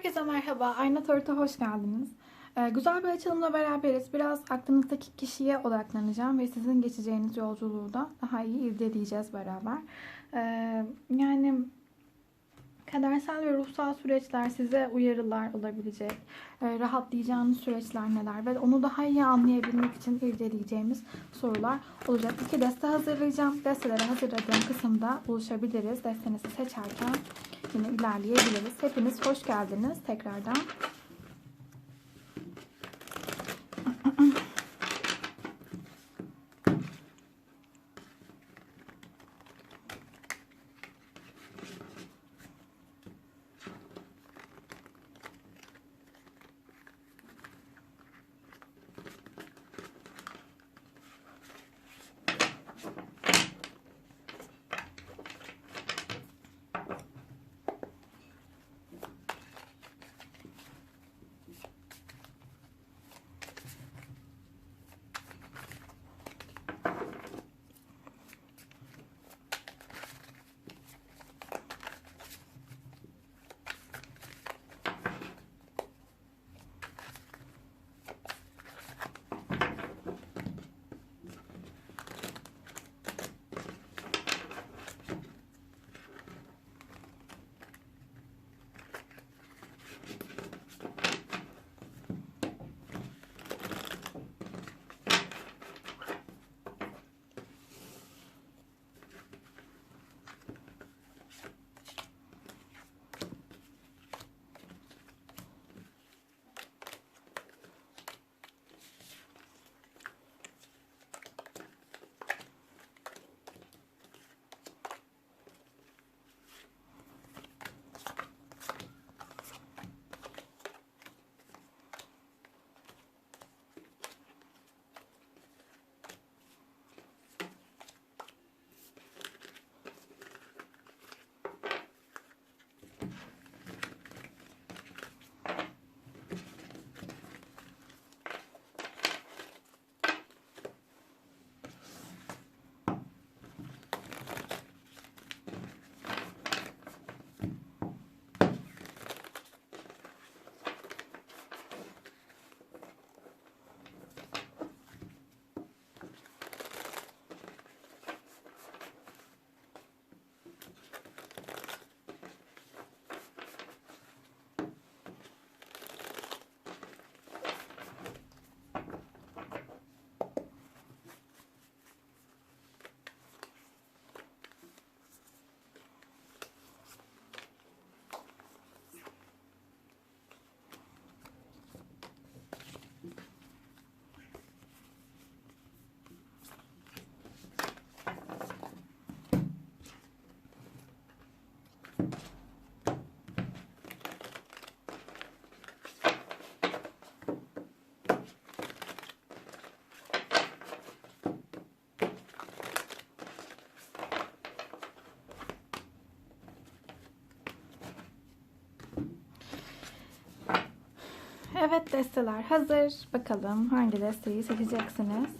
Herkese merhaba. Ayna Tort'a hoş geldiniz. Ee, güzel bir açılımla beraberiz. Biraz aklınızdaki kişiye odaklanacağım ve sizin geçeceğiniz yolculuğu da daha iyi irdeleyeceğiz beraber. Ee, yani kadersel ve ruhsal süreçler size uyarılar olabilecek. Ee, rahatlayacağınız süreçler neler ve onu daha iyi anlayabilmek için irdeleyeceğimiz sorular olacak. İki deste hazırlayacağım. Desteleri hazırladığım kısımda buluşabiliriz. Destenizi seçerken yine ilerleyebiliriz. Hepiniz hoş geldiniz tekrardan. Evet desteler hazır. Bakalım hangi desteği seçeceksiniz?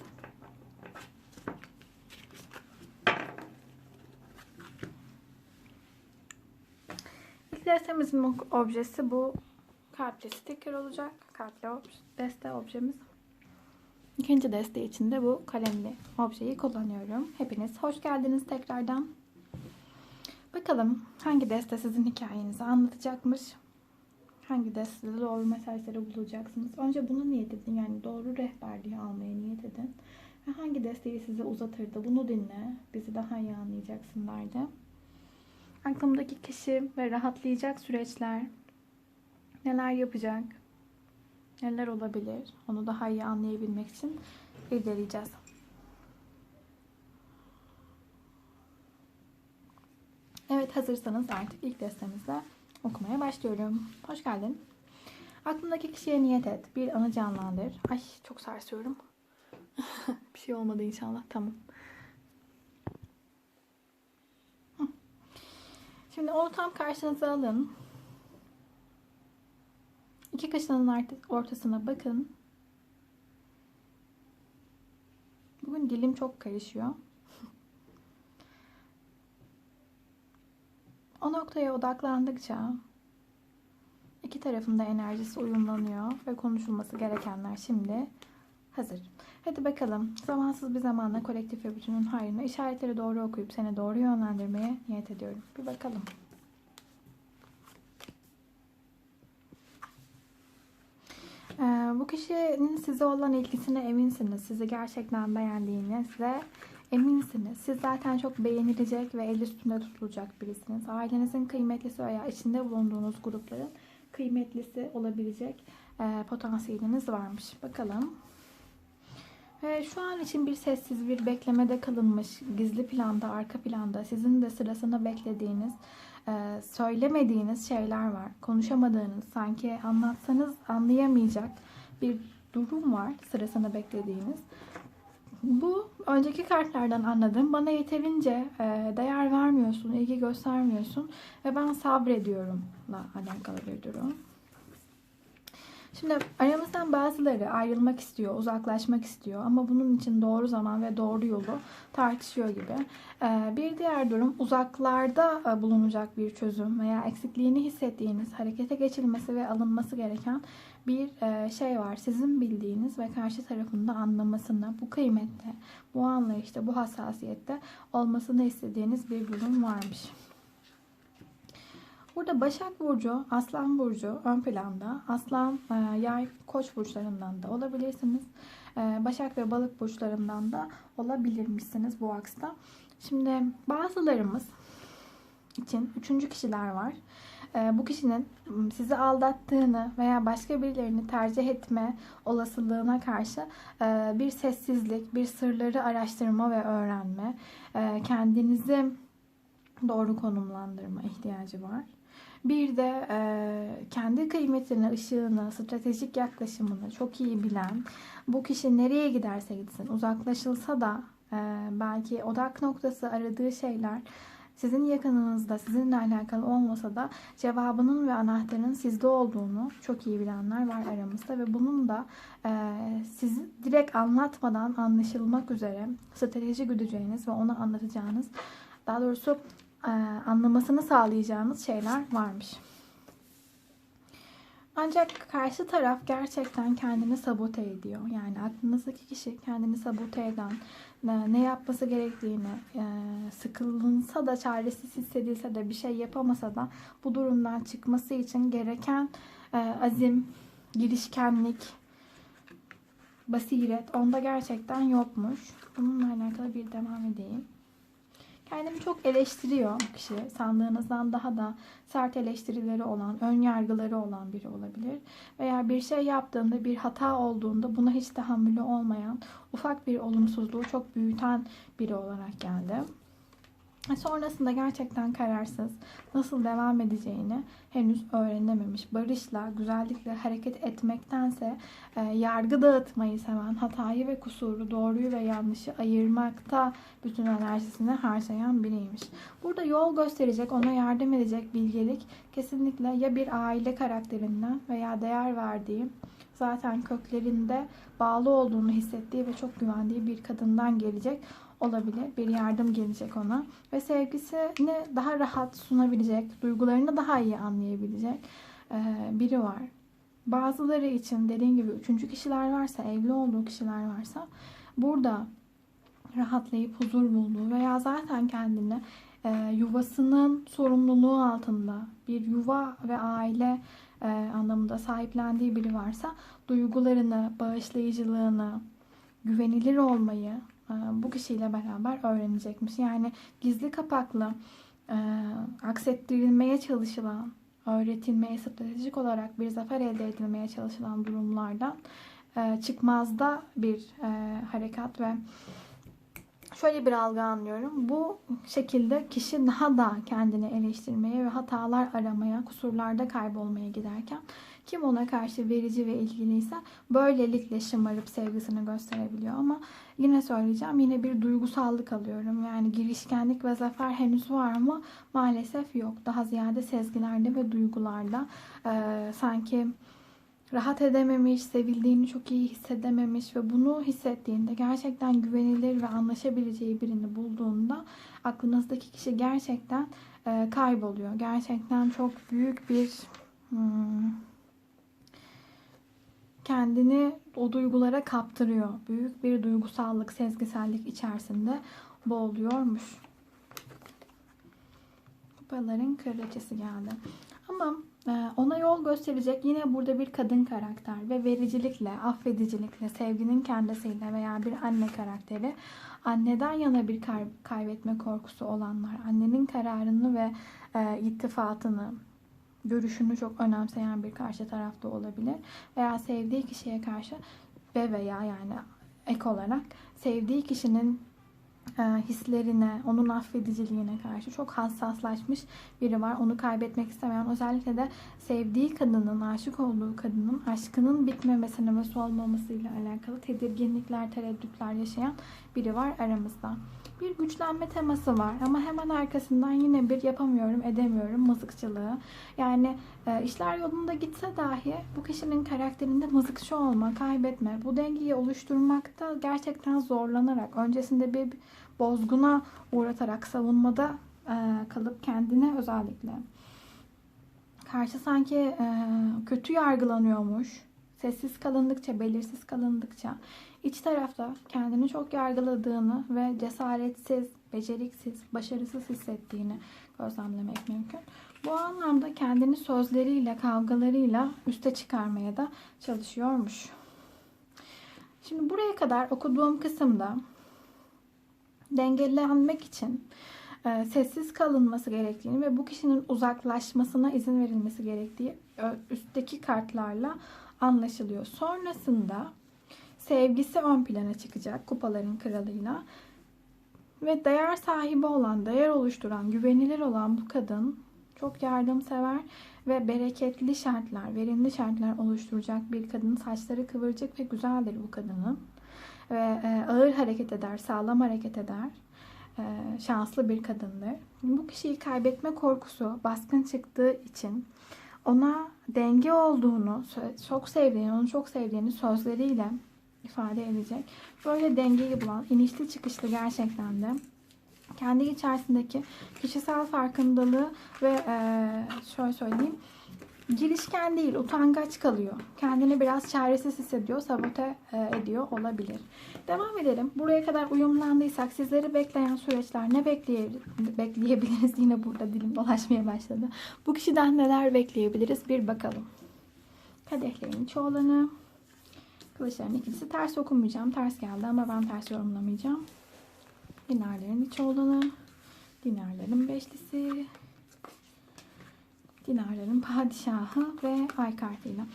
İlk destemizin objesi bu kalpli sticker olacak. Kalpli obje, deste objemiz. İkinci deste için de bu kalemli objeyi kullanıyorum. Hepiniz hoş geldiniz tekrardan. Bakalım hangi deste sizin hikayenizi anlatacakmış hangi destede doğru mesajları bulacaksınız. Önce bunu niyet edin. Yani doğru rehberliği almaya niyet edin. Ve hangi desteği size uzatırdı bunu dinle. Bizi daha iyi anlayacaksın derdi. Aklımdaki kişi ve rahatlayacak süreçler neler yapacak, neler olabilir onu daha iyi anlayabilmek için irdeleyeceğiz. Evet hazırsanız artık ilk destemizle okumaya başlıyorum. Hoş geldin. Aklındaki kişiye niyet et. Bir anı canlandır. Ay çok sarsıyorum. bir şey olmadı inşallah. Tamam. Şimdi onu tam karşınıza alın. İki kaşının ortasına bakın. Bugün dilim çok karışıyor. O noktaya odaklandıkça iki tarafında enerjisi uyumlanıyor ve konuşulması gerekenler şimdi hazır. Hadi bakalım zamansız bir zamanla kolektif ve bütünün hayrına işaretleri doğru okuyup seni doğru yönlendirmeye niyet ediyorum. Bir bakalım. Ee, bu kişinin size olan ilgisine eminsiniz. Sizi gerçekten beğendiğine size eminsiniz. Siz zaten çok beğenilecek ve el üstünde tutulacak birisiniz. Ailenizin kıymetlisi veya içinde bulunduğunuz grupların kıymetlisi olabilecek e, potansiyeliniz varmış. Bakalım. Ve şu an için bir sessiz bir beklemede kalınmış, gizli planda, arka planda sizin de sırasını beklediğiniz, e, söylemediğiniz şeyler var. Konuşamadığınız, sanki anlatsanız anlayamayacak bir durum var sırasını beklediğiniz. Bu önceki kartlardan anladım. Bana yeterince e, değer vermiyorsun, ilgi göstermiyorsun ve ben sabrediyorumla alakalı bir durum. Şimdi aramızdan bazıları ayrılmak istiyor, uzaklaşmak istiyor ama bunun için doğru zaman ve doğru yolu tartışıyor gibi. Ee, bir diğer durum uzaklarda e, bulunacak bir çözüm veya eksikliğini hissettiğiniz, harekete geçilmesi ve alınması gereken bir e, şey var. Sizin bildiğiniz ve karşı tarafında anlamasını, bu kıymette, bu anlayışta, bu hassasiyette olmasını istediğiniz bir durum varmış. Burada Başak Burcu, Aslan Burcu ön planda. Aslan, e, Yay, Koç burçlarından da olabilirsiniz. E, Başak ve Balık burçlarından da olabilirmişsiniz bu aksta. Şimdi bazılarımız için üçüncü kişiler var. E, bu kişinin sizi aldattığını veya başka birilerini tercih etme olasılığına karşı e, bir sessizlik, bir sırları araştırma ve öğrenme, e, kendinizi doğru konumlandırma ihtiyacı var. Bir de e, kendi kıymetini, ışığını, stratejik yaklaşımını çok iyi bilen, bu kişi nereye giderse gitsin, uzaklaşılsa da e, belki odak noktası aradığı şeyler sizin yakınınızda, sizinle alakalı olmasa da cevabının ve anahtarın sizde olduğunu çok iyi bilenler var aramızda ve bunun da e, sizi direkt anlatmadan anlaşılmak üzere strateji güdeceğiniz ve ona anlatacağınız daha doğrusu e, anlamasını sağlayacağımız şeyler varmış. Ancak karşı taraf gerçekten kendini sabote ediyor. Yani aklınızdaki kişi kendini sabote eden, e, ne yapması gerektiğini, e, sıkılınsa da çaresiz hissedilse de bir şey yapamasa da bu durumdan çıkması için gereken azim, girişkenlik, basiret onda gerçekten yokmuş. Bununla alakalı bir devam edeyim. Kendimi çok eleştiriyor kişi. Sandığınızdan daha da sert eleştirileri olan, ön yargıları olan biri olabilir. Veya bir şey yaptığında, bir hata olduğunda buna hiç tahammülü olmayan, ufak bir olumsuzluğu çok büyüten biri olarak geldi. Sonrasında gerçekten kararsız, nasıl devam edeceğini henüz öğrenememiş. Barışla, güzellikle hareket etmektense e, yargı dağıtmayı seven, hatayı ve kusuru, doğruyu ve yanlışı ayırmakta bütün enerjisini harcayan biriymiş. Burada yol gösterecek, ona yardım edecek bilgelik kesinlikle ya bir aile karakterinden veya değer verdiği, zaten köklerinde bağlı olduğunu hissettiği ve çok güvendiği bir kadından gelecek olabilir. Bir yardım gelecek ona. Ve sevgisini daha rahat sunabilecek, duygularını daha iyi anlayabilecek biri var. Bazıları için dediğim gibi üçüncü kişiler varsa, evli olduğu kişiler varsa burada rahatlayıp huzur bulduğu veya zaten kendini yuvasının sorumluluğu altında bir yuva ve aile anlamında sahiplendiği biri varsa duygularını, bağışlayıcılığını, güvenilir olmayı, e, bu kişiyle beraber öğrenecekmiş. Yani gizli kapaklı e, aksettirilmeye çalışılan, öğretilmeye, stratejik olarak bir zafer elde edilmeye çalışılan durumlardan e, çıkmazda bir harekat ve şöyle bir algı anlıyorum. Bu şekilde kişi daha da kendini eleştirmeye ve hatalar aramaya, kusurlarda kaybolmaya giderken kim ona karşı verici ve ilgiliyse böylelikle şımarıp sevgisini gösterebiliyor. Ama yine söyleyeceğim yine bir duygusallık alıyorum. Yani girişkenlik ve zafer henüz var ama maalesef yok. Daha ziyade sezgilerde ve duygularda e, sanki rahat edememiş, sevildiğini çok iyi hissedememiş ve bunu hissettiğinde gerçekten güvenilir ve anlaşabileceği birini bulduğunda aklınızdaki kişi gerçekten e, kayboluyor. Gerçekten çok büyük bir hmm, kendini o duygulara kaptırıyor. Büyük bir duygusallık, sezgisellik içerisinde boğuluyormuş. Kupaların kraliçesi geldi. Ama e, ona yol gösterecek yine burada bir kadın karakter ve vericilikle, affedicilikle, sevginin kendisiyle veya bir anne karakteri anneden yana bir kay- kaybetme korkusu olanlar, annenin kararını ve e, ittifatını, görüşünü çok önemseyen bir karşı tarafta olabilir. Veya sevdiği kişiye karşı ve veya yani ek olarak sevdiği kişinin e, hislerine, onun affediciliğine karşı çok hassaslaşmış biri var. Onu kaybetmek istemeyen, özellikle de sevdiği kadının, aşık olduğu kadının aşkının bitmemesine ve solmamasıyla alakalı tedirginlikler, tereddütler yaşayan biri var aramızda. Bir güçlenme teması var ama hemen arkasından yine bir yapamıyorum, edemiyorum mızıkçılığı. Yani e, işler yolunda gitse dahi bu kişinin karakterinde mızıkçı olma, kaybetme, bu dengeyi oluşturmakta gerçekten zorlanarak, öncesinde bir bozguna uğratarak savunmada e, kalıp kendine özellikle karşı sanki e, kötü yargılanıyormuş. Sessiz kalındıkça, belirsiz kalındıkça iç tarafta kendini çok yargıladığını ve cesaretsiz, beceriksiz, başarısız hissettiğini gözlemlemek mümkün. Bu anlamda kendini sözleriyle, kavgalarıyla üste çıkarmaya da çalışıyormuş. Şimdi buraya kadar okuduğum kısımda dengelenmek için e, sessiz kalınması gerektiğini ve bu kişinin uzaklaşmasına izin verilmesi gerektiği üstteki kartlarla anlaşılıyor. Sonrasında sevgisi ön plana çıkacak kupaların kralıyla ve değer sahibi olan, değer oluşturan, güvenilir olan bu kadın çok yardımsever ve bereketli şartlar, verimli şartlar oluşturacak bir kadın. Saçları kıvırcık ve güzeldir bu kadının. Ve e, ağır hareket eder, sağlam hareket eder. E, şanslı bir kadındır. Bu kişiyi kaybetme korkusu baskın çıktığı için ona denge olduğunu, çok sevdiğini, onu çok sevdiğini sözleriyle ifade edecek. Böyle dengeyi bulan, inişli çıkışlı gerçekten de kendi içerisindeki kişisel farkındalığı ve eee, şöyle söyleyeyim girişken değil, utangaç kalıyor. Kendini biraz çaresiz hissediyor, sabote e, ediyor olabilir. Devam edelim. Buraya kadar uyumlandıysak sizleri bekleyen süreçler ne bekleye, bekleyebiliriz? Yine burada dilim dolaşmaya başladı. Bu kişiden neler bekleyebiliriz? Bir bakalım. Kadehlerin çoğulanı. Kılıçların ikilisi ters okumayacağım. Ters geldi ama ben ters yorumlamayacağım. Dinarların iç olanı. Dinarların beşlisi. Dinarların padişahı ve ay kartıyla.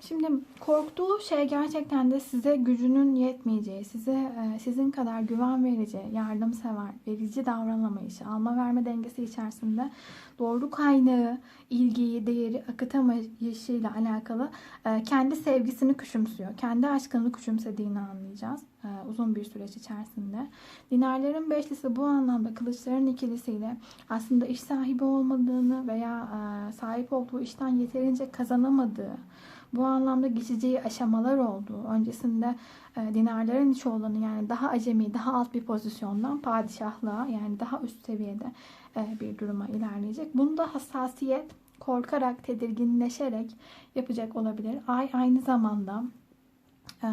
Şimdi korktuğu şey gerçekten de size gücünün yetmeyeceği, size e, sizin kadar güven verici, yardımsever, verici davranamayışı, alma verme dengesi içerisinde doğru kaynağı, ilgiyi, değeri akıtamayışıyla alakalı e, kendi sevgisini küçümsüyor. Kendi aşkını küçümsediğini anlayacağız e, uzun bir süreç içerisinde. Dinarların beşlisi bu anlamda kılıçların ikilisiyle aslında iş sahibi olmadığını veya sahip olduğu işten yeterince kazanamadığı, bu anlamda geçici aşamalar oldu. Öncesinde e, dinarların çoğulanı yani daha acemi, daha alt bir pozisyondan padişahlığa yani daha üst seviyede e, bir duruma ilerleyecek. Bunda hassasiyet korkarak, tedirginleşerek yapacak olabilir. Ay aynı zamanda e,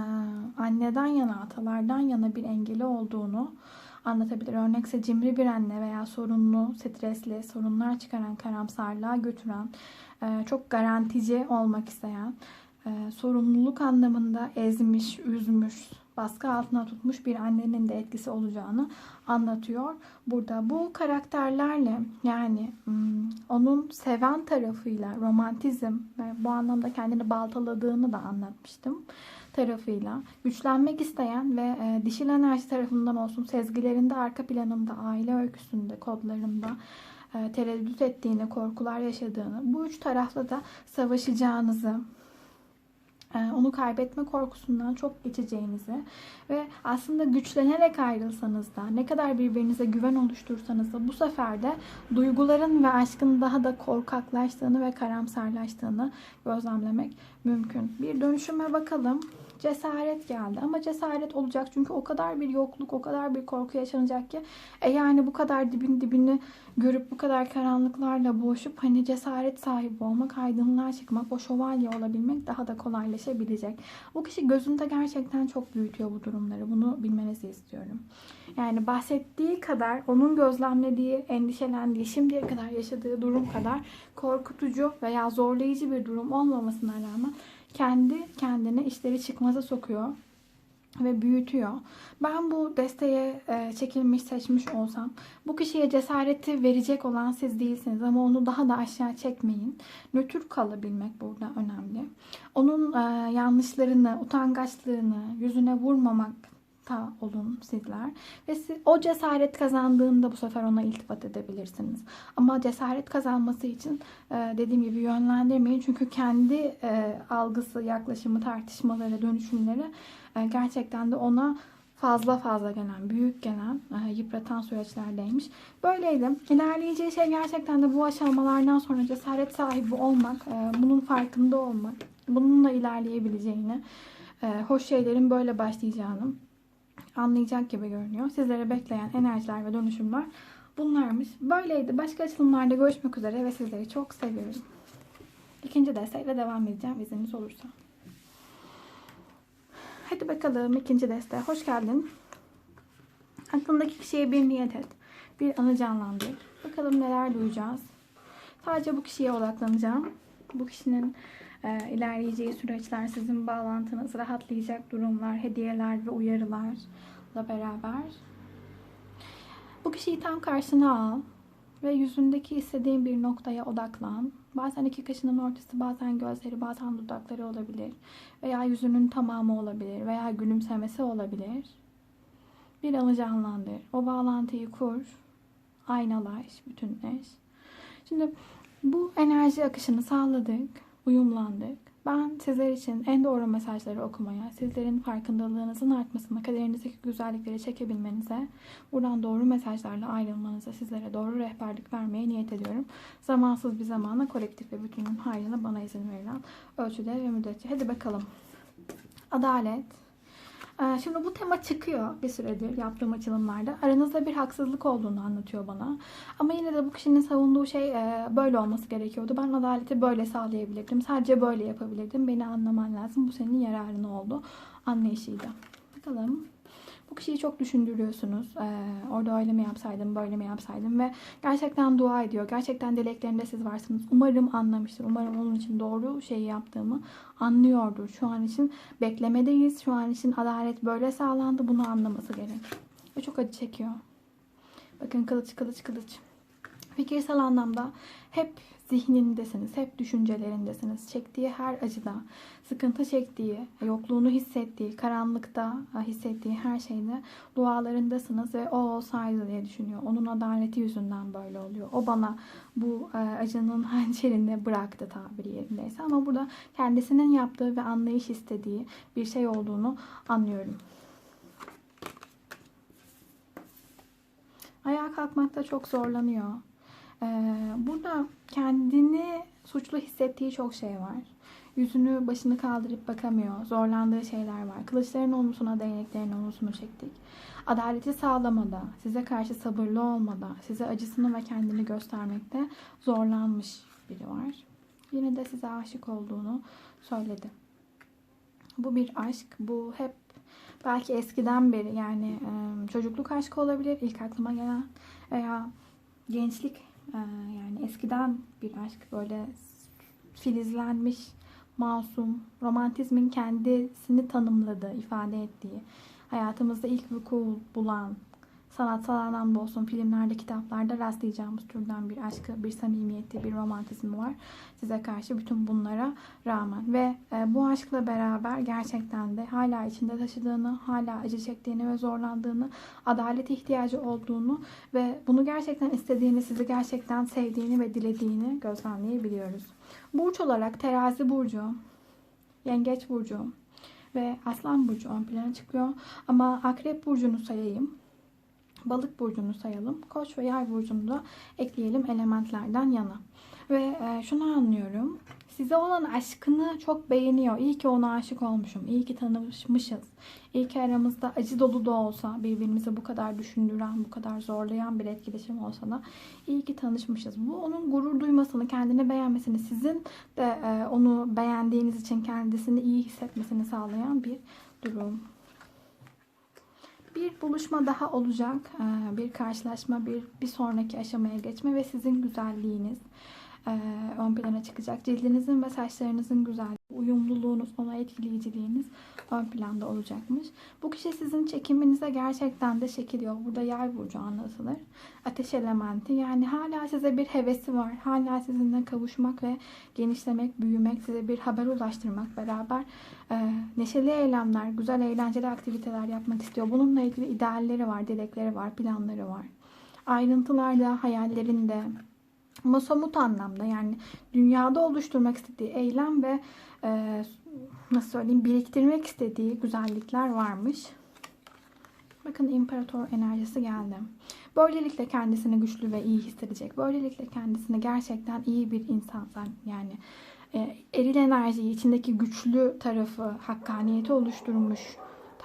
anneden yana, atalardan yana bir engeli olduğunu anlatabilir. Örnekse cimri bir anne veya sorunlu, stresli, sorunlar çıkaran, karamsarlığa götüren, e, çok garantici olmak isteyen, e, sorumluluk anlamında ezmiş, üzmüş, baskı altına tutmuş bir annenin de etkisi olacağını anlatıyor. Burada bu karakterlerle yani onun seven tarafıyla romantizm ve bu anlamda kendini baltaladığını da anlatmıştım tarafıyla güçlenmek isteyen ve e, dişil enerji tarafından olsun sezgilerinde arka planında aile öyküsünde kodlarında e, tereddüt ettiğini korkular yaşadığını bu üç tarafla da savaşacağınızı onu kaybetme korkusundan çok geçeceğinizi ve aslında güçlenerek ayrılsanız da ne kadar birbirinize güven oluştursanız da bu sefer de duyguların ve aşkın daha da korkaklaştığını ve karamsarlaştığını gözlemlemek mümkün. Bir dönüşüme bakalım. Cesaret geldi ama cesaret olacak çünkü o kadar bir yokluk, o kadar bir korku yaşanacak ki e yani bu kadar dibin dibini görüp bu kadar karanlıklarla boğuşup hani cesaret sahibi olmak, aydınlığa çıkmak, o şövalye olabilmek daha da kolaylaşacak gerçekleşebilecek. O kişi gözünde gerçekten çok büyütüyor bu durumları. Bunu bilmenizi istiyorum. Yani bahsettiği kadar onun gözlemlediği, endişelendiği, şimdiye kadar yaşadığı durum kadar korkutucu veya zorlayıcı bir durum olmamasına rağmen kendi kendine işleri çıkmaza sokuyor ve büyütüyor. Ben bu desteğe e, çekilmiş, seçmiş olsam bu kişiye cesareti verecek olan siz değilsiniz ama onu daha da aşağı çekmeyin. Nötr kalabilmek burada önemli. Onun e, yanlışlarını, utangaçlığını yüzüne vurmamak ta olun sizler. Ve siz, o cesaret kazandığında bu sefer ona iltifat edebilirsiniz. Ama cesaret kazanması için e, dediğim gibi yönlendirmeyin. Çünkü kendi e, algısı, yaklaşımı, tartışmaları, dönüşümleri e, gerçekten de ona fazla fazla gelen, büyük gelen, e, yıpratan süreçlerdeymiş. Böyleydi. İlerleyeceği şey gerçekten de bu aşamalardan sonra cesaret sahibi olmak, e, bunun farkında olmak, bununla ilerleyebileceğini, e, hoş şeylerin böyle başlayacağını anlayacak gibi görünüyor. Sizlere bekleyen enerjiler ve dönüşümler bunlarmış. Böyleydi. Başka açılımlarda görüşmek üzere ve sizleri çok seviyorum. İkinci destekle devam edeceğim izniniz olursa. Hadi bakalım ikinci desteğe hoş geldin. Aklındaki kişiye bir niyet et. Bir anı canlandır. Bakalım neler duyacağız. Sadece bu kişiye odaklanacağım. Bu kişinin e, ilerleyeceği süreçler, sizin bağlantınız, rahatlayacak durumlar, hediyeler ve uyarılarla beraber. Bu kişiyi tam karşına al ve yüzündeki istediğin bir noktaya odaklan. Bazen iki kaşının ortası, bazen gözleri, bazen dudakları olabilir. Veya yüzünün tamamı olabilir veya gülümsemesi olabilir. Bir anı canlandır. O bağlantıyı kur. Aynalaş, bütünleş. Şimdi bu enerji akışını sağladık, uyumlandık. Ben sizler için en doğru mesajları okumaya, sizlerin farkındalığınızın artmasına, kaderinizdeki güzellikleri çekebilmenize, buradan doğru mesajlarla ayrılmanıza, sizlere doğru rehberlik vermeye niyet ediyorum. Zamansız bir zamana kolektif ve bütünün hayrına bana izin verilen ölçüde ve müddetçe. Hadi bakalım. Adalet. Ee, Şimdi bu tema çıkıyor bir süredir yaptığım açılımlarda. Aranızda bir haksızlık olduğunu anlatıyor bana. Ama yine de bu kişinin savunduğu şey e, böyle olması gerekiyordu. Ben adaleti böyle sağlayabilirdim. Sadece böyle yapabilirdim. Beni anlaman lazım. Bu senin yararına oldu. Anlayışıyla. Bakalım. Bu kişiyi çok düşündürüyorsunuz. Ee, orada öyle mi yapsaydım, böyle mi yapsaydım ve gerçekten dua ediyor. Gerçekten dileklerinde siz varsınız. Umarım anlamıştır. Umarım onun için doğru şeyi yaptığımı anlıyordur. Şu an için beklemedeyiz. Şu an için adalet böyle sağlandı. Bunu anlaması gerek. Ve çok acı çekiyor. Bakın kılıç kılıç kılıç. Fikirsel anlamda hep zihnindesiniz, hep düşüncelerindesiniz. Çektiği her acıda, sıkıntı çektiği, yokluğunu hissettiği, karanlıkta hissettiği her şeyde dualarındasınız ve o olsaydı diye düşünüyor. Onun adaleti yüzünden böyle oluyor. O bana bu e, acının hançerini bıraktı tabiri yerindeyse. Ama burada kendisinin yaptığı ve anlayış istediği bir şey olduğunu anlıyorum. Ayağa kalkmakta çok zorlanıyor. Ee, burada kendini suçlu hissettiği çok şey var. Yüzünü başını kaldırıp bakamıyor. Zorlandığı şeyler var. Kılıçların omzuna, değneklerin omzunu çektik. Adaleti sağlamada, size karşı sabırlı olmada, size acısını ve kendini göstermekte zorlanmış biri var. Yine de size aşık olduğunu söyledi. Bu bir aşk. Bu hep belki eskiden beri yani çocukluk aşkı olabilir ilk aklıma gelen veya gençlik e, yani eskiden bir aşk böyle filizlenmiş masum romantizmin kendisini tanımladığı ifade ettiği hayatımızda ilk vuku bulan sanatsal anlamda olsun filmlerde, kitaplarda rastlayacağımız türden bir aşkı, bir samimiyeti, bir romantizmi var size karşı bütün bunlara rağmen. Ve e, bu aşkla beraber gerçekten de hala içinde taşıdığını, hala acı çektiğini ve zorlandığını, adalet ihtiyacı olduğunu ve bunu gerçekten istediğini, sizi gerçekten sevdiğini ve dilediğini gözlemleyebiliyoruz. Burç olarak terazi burcu, yengeç burcu ve aslan burcu ön plana çıkıyor. Ama akrep burcunu sayayım. Balık burcunu sayalım. Koç ve yay burcunu da ekleyelim elementlerden yana. Ve e, şunu anlıyorum. size olan aşkını çok beğeniyor. İyi ki ona aşık olmuşum. İyi ki tanışmışız. İyi ki aramızda acı dolu da olsa birbirimizi bu kadar düşündüren, bu kadar zorlayan bir etkileşim olsa da iyi ki tanışmışız. Bu onun gurur duymasını, kendini beğenmesini, sizin de e, onu beğendiğiniz için kendisini iyi hissetmesini sağlayan bir durum. Bir buluşma daha olacak. Ee, Bir karşılaşma, bir bir sonraki aşamaya geçme ve sizin güzelliğiniz e, ön plana çıkacak. Cildinizin ve saçlarınızın güzelliği, uyumluluğunuz, ona etkileyiciliğiniz ön planda olacakmış. Bu kişi sizin çekiminize gerçekten de şekil yok. Burada yay burcu anlatılır. Ateş elementi. Yani hala size bir hevesi var. Hala sizinle kavuşmak ve genişlemek, büyümek, size bir haber ulaştırmak beraber e, neşeli eylemler, güzel eğlenceli aktiviteler yapmak istiyor. Bununla ilgili idealleri var, dilekleri var, planları var. Ayrıntılarda, hayallerinde, ama somut anlamda yani dünyada oluşturmak istediği eylem ve e, nasıl söyleyeyim biriktirmek istediği güzellikler varmış. Bakın imparator enerjisi geldi. Böylelikle kendisini güçlü ve iyi hissedecek. Böylelikle kendisini gerçekten iyi bir insan yani e, eril enerjiyi içindeki güçlü tarafı hakkaniyeti oluşturmuş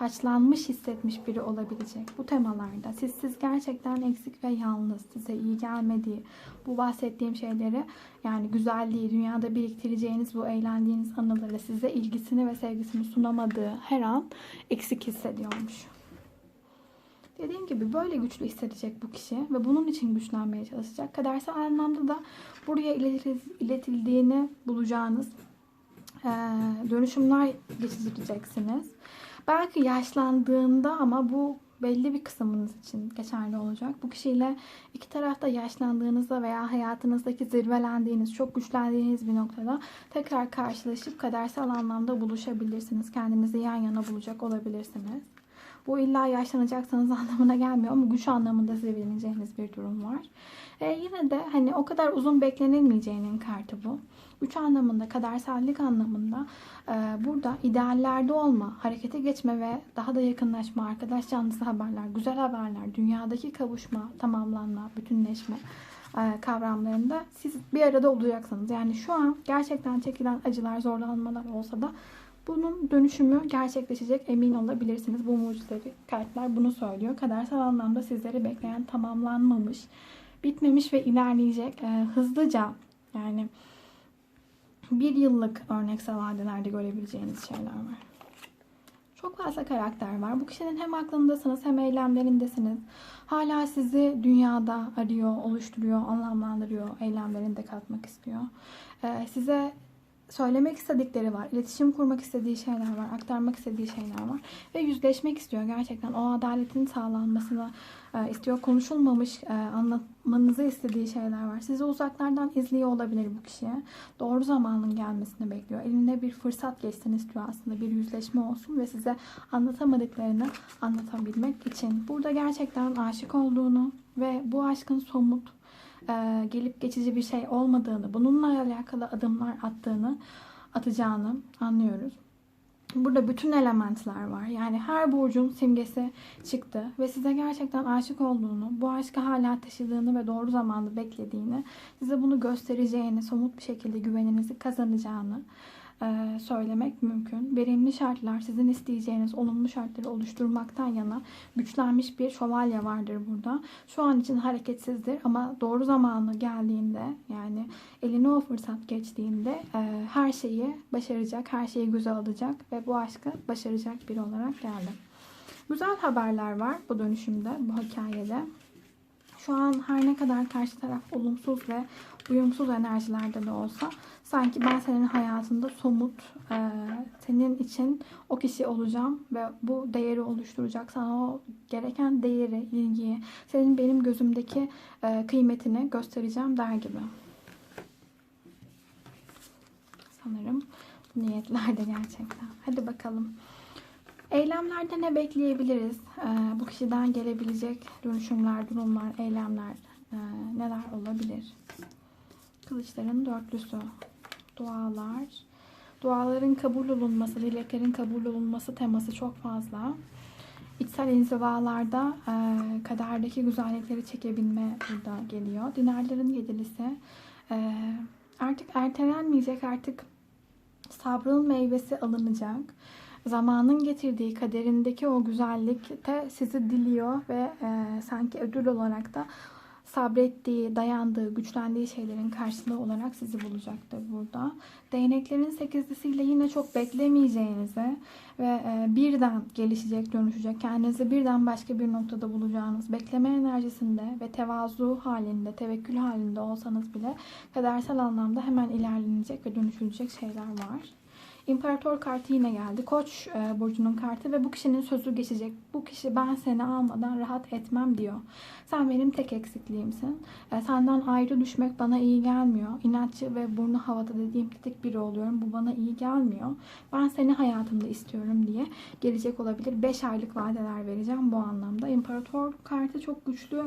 taçlanmış hissetmiş biri olabilecek bu temalarda. Siz siz gerçekten eksik ve yalnız, size iyi gelmediği, bu bahsettiğim şeyleri yani güzelliği, dünyada biriktireceğiniz bu eğlendiğiniz anıları size ilgisini ve sevgisini sunamadığı her an eksik hissediyormuş. Dediğim gibi böyle güçlü hissedecek bu kişi ve bunun için güçlenmeye çalışacak. Kadersel anlamda da buraya iletildiğini bulacağınız dönüşümler geçireceksiniz. Belki yaşlandığında ama bu belli bir kısmınız için geçerli olacak. Bu kişiyle iki tarafta yaşlandığınızda veya hayatınızdaki zirvelendiğiniz, çok güçlendiğiniz bir noktada tekrar karşılaşıp kadersel anlamda buluşabilirsiniz. Kendinizi yan yana bulacak olabilirsiniz. Bu illa yaşlanacaksanız anlamına gelmiyor ama güç anlamında sevineceğiniz bir durum var. E, yine de hani o kadar uzun beklenilmeyeceğinin kartı bu. Güç anlamında, kadersellik anlamında e, burada ideallerde olma, harekete geçme ve daha da yakınlaşma, arkadaş canlısı haberler, güzel haberler, dünyadaki kavuşma, tamamlanma, bütünleşme e, kavramlarında siz bir arada olacaksınız. Yani şu an gerçekten çekilen acılar, zorlanmalar olsa da bunun dönüşümü gerçekleşecek emin olabilirsiniz. Bu mucizevi kartlar bunu söylüyor. Kadersel anlamda sizleri bekleyen tamamlanmamış, bitmemiş ve ilerleyecek e, hızlıca yani bir yıllık örneksel vadelerde görebileceğiniz şeyler var. Çok fazla karakter var. Bu kişinin hem aklındasınız hem eylemlerindesiniz. Hala sizi dünyada arıyor, oluşturuyor, anlamlandırıyor, eylemlerinde katmak istiyor. Ee, size söylemek istedikleri var. iletişim kurmak istediği şeyler var. Aktarmak istediği şeyler var. Ve yüzleşmek istiyor gerçekten. O adaletin sağlanmasını e, istiyor. Konuşulmamış e, anlatmanızı istediği şeyler var. Sizi uzaklardan izliyor olabilir bu kişiye. Doğru zamanın gelmesini bekliyor. Elinde bir fırsat geçsin istiyor aslında. Bir yüzleşme olsun ve size anlatamadıklarını anlatabilmek için. Burada gerçekten aşık olduğunu ve bu aşkın somut e, gelip geçici bir şey olmadığını, bununla alakalı adımlar attığını, atacağını anlıyoruz. Burada bütün elementler var. Yani her burcun simgesi çıktı ve size gerçekten aşık olduğunu, bu aşkı hala taşıdığını ve doğru zamanda beklediğini, size bunu göstereceğini, somut bir şekilde güveninizi kazanacağını, söylemek mümkün. Verimli şartlar sizin isteyeceğiniz olumlu şartları oluşturmaktan yana güçlenmiş bir şövalye vardır burada. Şu an için hareketsizdir ama doğru zamanı geldiğinde yani eline o fırsat geçtiğinde e, her şeyi başaracak, her şeyi güzel alacak ve bu aşkı başaracak biri olarak geldi. Güzel haberler var bu dönüşümde, bu hikayede. Şu an her ne kadar karşı taraf olumsuz ve uyumsuz enerjilerde de olsa sanki ben senin hayatında somut e, senin için o kişi olacağım ve bu değeri oluşturacak sana o gereken değeri, ilgiyi, senin benim gözümdeki e, kıymetini göstereceğim der gibi. Sanırım niyetlerde gerçekten. Hadi bakalım. Eylemlerde ne bekleyebiliriz? Ee, bu kişiden gelebilecek dönüşümler, durumlar, eylemler e, neler olabilir? Kılıçların dörtlüsü. Dualar. Duaların kabul olunması, dileklerin kabul olunması teması çok fazla. İçsel inzivalarda e, kaderdeki güzellikleri çekebilme burada geliyor. Dinarların yedilisi. E, artık ertelenmeyecek artık sabrın meyvesi alınacak. Zamanın getirdiği kaderindeki o güzellikte sizi diliyor ve e, sanki ödül olarak da sabrettiği, dayandığı, güçlendiği şeylerin karşılığı olarak sizi bulacaktır burada. Değneklerin sekizlisiyle yine çok beklemeyeceğinizi ve e, birden gelişecek, dönüşecek, kendinizi birden başka bir noktada bulacağınız, bekleme enerjisinde ve tevazu halinde, tevekkül halinde olsanız bile kadersel anlamda hemen ilerlenecek ve dönüşülecek şeyler var. İmparator kartı yine geldi. Koç e, burcunun kartı ve bu kişinin sözü geçecek. Bu kişi ben seni almadan rahat etmem diyor. Sen benim tek eksikliğimsin. E, senden ayrı düşmek bana iyi gelmiyor. İnatçı ve burnu havada dediğim tek biri oluyorum. Bu bana iyi gelmiyor. Ben seni hayatımda istiyorum diye gelecek olabilir. 5 aylık vadeler vereceğim bu anlamda. İmparator kartı çok güçlü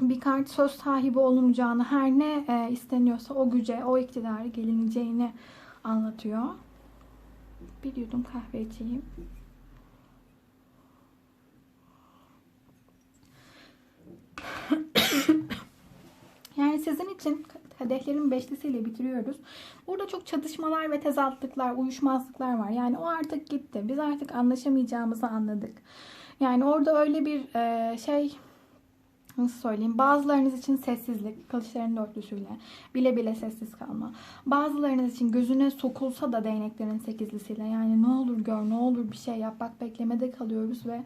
bir kart söz sahibi olunacağını, her ne e, isteniyorsa o güce, o iktidara gelineceğini anlatıyor. Bir yudum kahve içeyim. yani sizin için kadehlerin beşlisiyle bitiriyoruz. Burada çok çatışmalar ve tezatlıklar, uyuşmazlıklar var. Yani o artık gitti. Biz artık anlaşamayacağımızı anladık. Yani orada öyle bir e, şey nasıl söyleyeyim? Bazılarınız için sessizlik kılıçların dörtlüsüyle bile bile sessiz kalma. Bazılarınız için gözüne sokulsa da değneklerin sekizlisiyle yani ne olur gör ne olur bir şey yap bak beklemede kalıyoruz ve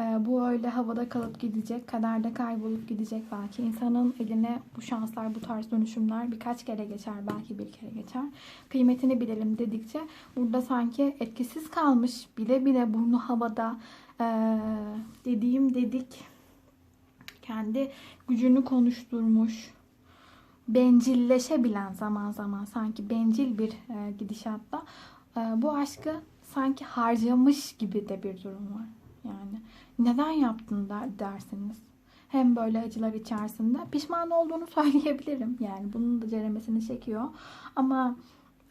e, bu öyle havada kalıp gidecek kaderde kaybolup gidecek belki. İnsanın eline bu şanslar bu tarz dönüşümler birkaç kere geçer belki bir kere geçer. Kıymetini bilelim dedikçe burada sanki etkisiz kalmış bile bile burnu havada e, dediğim dedik kendi gücünü konuşturmuş, bencilleşebilen zaman zaman sanki bencil bir e, gidişatta e, bu aşkı sanki harcamış gibi de bir durum var. Yani neden yaptın der, dersiniz. Hem böyle acılar içerisinde pişman olduğunu söyleyebilirim. Yani bunun da ceremesini çekiyor. Ama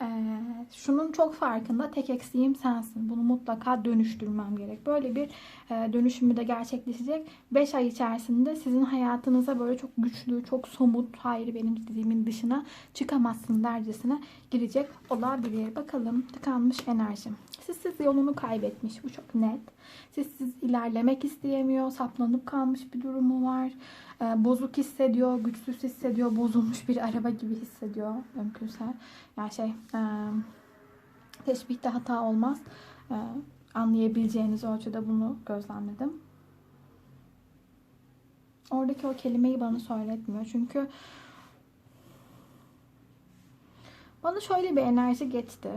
ee, şunun çok farkında tek eksiğim sensin. Bunu mutlaka dönüştürmem gerek. Böyle bir e, dönüşümü de gerçekleşecek. 5 ay içerisinde sizin hayatınıza böyle çok güçlü, çok somut, hayır benim dediğimin dışına çıkamazsın dercesine girecek olabilir. Bakalım tıkanmış enerjim. Sizsiz yolunu kaybetmiş. Bu çok net. Sizsiz ilerlemek isteyemiyor. Saplanıp kalmış bir durumu var. Ee, bozuk hissediyor, güçsüz hissediyor, bozulmuş bir araba gibi hissediyor mümkünse. Yani şey e, teşbihte hata olmaz. E, anlayabileceğiniz ölçüde bunu gözlemledim. Oradaki o kelimeyi bana söyletmiyor. Çünkü bana şöyle bir enerji geçti.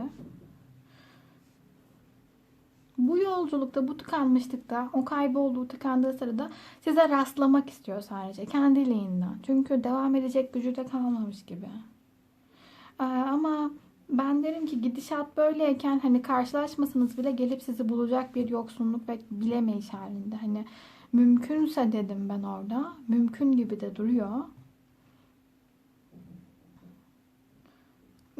Bu yolculukta, bu tıkanmışlıkta, o kaybolduğu, tıkandığı sırada size rastlamak istiyor sadece kendiliğinden. Çünkü devam edecek gücü de kalmamış gibi. Ee, ama ben derim ki gidişat böyleyken hani karşılaşmasanız bile gelip sizi bulacak bir yoksunluk ve bilemeyiş halinde. Hani mümkünse dedim ben orada. Mümkün gibi de duruyor.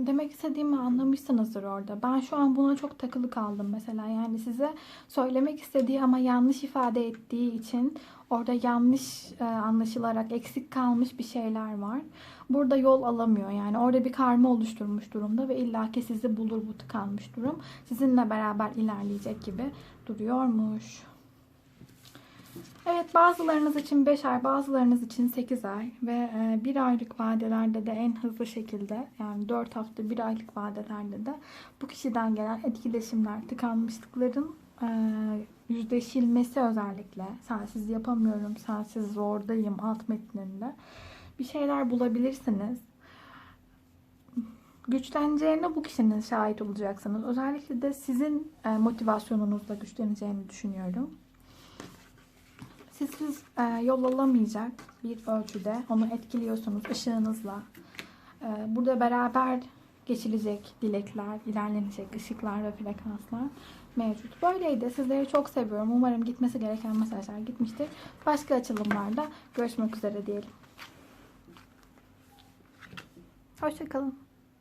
Demek istediğimi anlamışsınızdır orada. Ben şu an buna çok takılı kaldım mesela. Yani size söylemek istediği ama yanlış ifade ettiği için orada yanlış e, anlaşılarak eksik kalmış bir şeyler var. Burada yol alamıyor. Yani orada bir karma oluşturmuş durumda ve illaki sizi bulur bu tıkanmış durum. Sizinle beraber ilerleyecek gibi duruyormuş. Evet bazılarınız için 5 ay, bazılarınız için 8 ay ve 1 e, aylık vadelerde de en hızlı şekilde yani 4 hafta 1 aylık vadelerde de bu kişiden gelen etkileşimler, tıkanmışlıkların e, yüzleşilmesi özellikle sensiz yapamıyorum, sensiz zordayım alt metninde bir şeyler bulabilirsiniz. Güçleneceğine bu kişinin şahit olacaksınız. Özellikle de sizin e, motivasyonunuzla güçleneceğini düşünüyorum sizsiz e, yol alamayacak bir ölçüde onu etkiliyorsunuz ışığınızla. E, burada beraber geçilecek dilekler, ilerlenecek ışıklar ve frekanslar mevcut. Böyleydi. Sizleri çok seviyorum. Umarım gitmesi gereken mesajlar gitmiştir. Başka açılımlarda görüşmek üzere diyelim. Hoşçakalın.